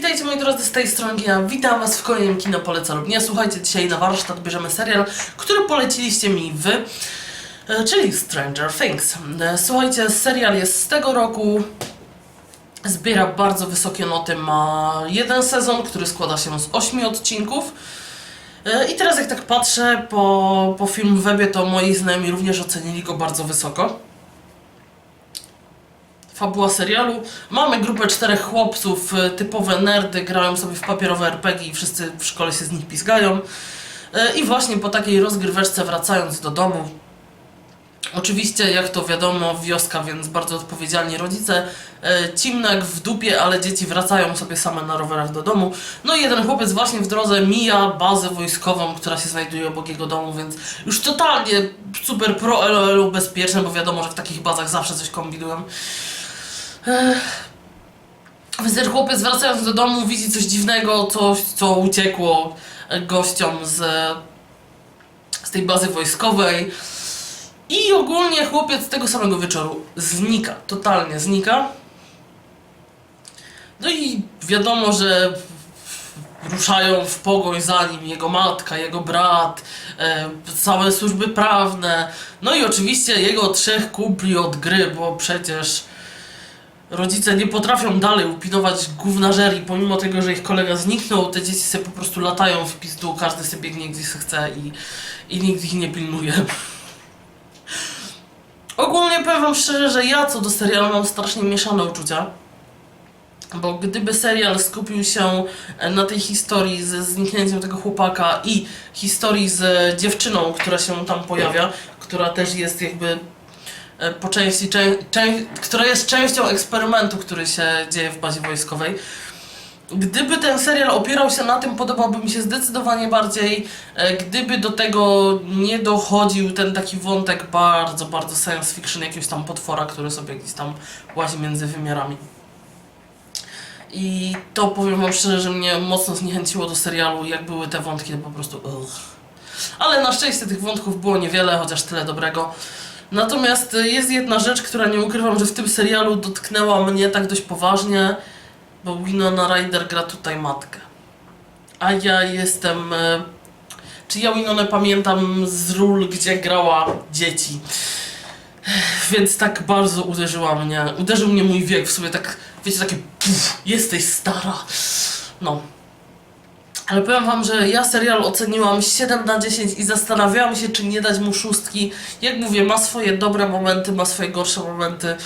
Witajcie moi drodzy z tej strony ja witam was w kolejnym Kino Poleca lub nie. Słuchajcie, dzisiaj na warsztat bierzemy serial, który poleciliście mi wy, e, czyli Stranger Things. E, Słuchajcie, serial jest z tego roku, zbiera bardzo wysokie noty, ma jeden sezon, który składa się z ośmiu odcinków. E, I teraz jak tak patrzę po, po film webie, to moi znajomi również ocenili go bardzo wysoko fabuła serialu. Mamy grupę czterech chłopców, e, typowe nerdy, grają sobie w papierowe RPG i wszyscy w szkole się z nich pizgają. E, I właśnie po takiej rozgryweczce wracając do domu, Oczywiście, jak to wiadomo, wioska, więc bardzo odpowiedzialni rodzice. E, Cimnek w dupie, ale dzieci wracają sobie same na rowerach do domu. No i jeden chłopiec właśnie w drodze mija bazę wojskową, która się znajduje obok jego domu, więc już totalnie super pro LOL bezpieczne, bo wiadomo, że w takich bazach zawsze coś kombinują. Więc chłopiec wracając do domu widzi coś dziwnego, coś co uciekło gościom z, z tej bazy wojskowej. I ogólnie chłopiec tego samego wieczoru znika, totalnie znika. No i wiadomo, że ruszają w pogoń za nim jego matka, jego brat, e, całe służby prawne. No i oczywiście jego trzech kumpli od gry, bo przecież rodzice nie potrafią dalej upinować gównażerii, pomimo tego, że ich kolega zniknął, te dzieci sobie po prostu latają w pizdu, każdy sobie biegnie gdzie chce i, i nikt ich nie pilnuje. Ogólnie powiem szczerze, że ja co do serialu mam strasznie mieszane uczucia. Bo gdyby serial skupił się e, na tej historii ze zniknięciem tego chłopaka i historii z dziewczyną, która się tam pojawia, która też jest jakby po części, czę, czę, która jest częścią eksperymentu, który się dzieje w bazie wojskowej. Gdyby ten serial opierał się na tym, podobałby mi się zdecydowanie bardziej. E, Gdyby do tego nie dochodził ten taki wątek bardzo, bardzo science fiction, jakiegoś tam potwora, który sobie gdzieś tam łazi między wymiarami. I to powiem wam szczerze, że mnie mocno zniechęciło do serialu, jak były te wątki, to po prostu ugh. Ale na szczęście tych wątków było niewiele, chociaż tyle dobrego. Natomiast y, jest jedna rzecz, która nie ukrywam, że w tym serialu dotknęła mnie tak dość poważnie, bo Winona Ryder gra tutaj matkę. A ja jestem... e, Czy ja Winonę pamiętam z ról, gdzie grała dzieci. Więc tak bardzo uderzyła mnie, uderzył mnie mój wiek w sobie tak, wiecie, takie puf, jesteś stara. No. Ale powiem wam, że ja serial oceniłam 7 na 10 i zastanawiałam się, czy nie dać mu szóstki. Jak mówię, ma swoje dobre momenty, ma swoje gorsze momenty.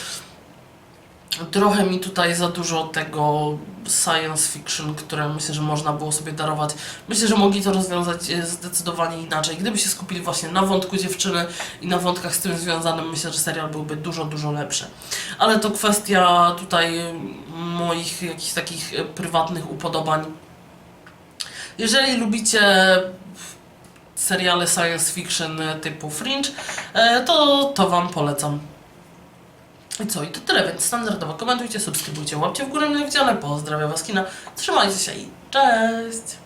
Trochę mi tutaj za dużo tego science fiction, które myślę, że można było sobie darować. Myślę, że mogli to rozwiązać e, zdecydowanie inaczej. Gdyby się skupili właśnie na wątku dziewczyny i na wątkach z tym związanym, myślę, że serial byłby dużo, dużo lepszy. Ale to kwestia tutaj moich jakichś takich e, prywatnych upodobań. Jeżeli lubicie seriale science fiction typu Fringe, e, to, to Wam polecam. I co? I to tyle, więc standardowo komentujcie, subskrybujcie, łapcie w górę mile widziane. Pozdrawiam Was kina. Trzymajcie się i cześć!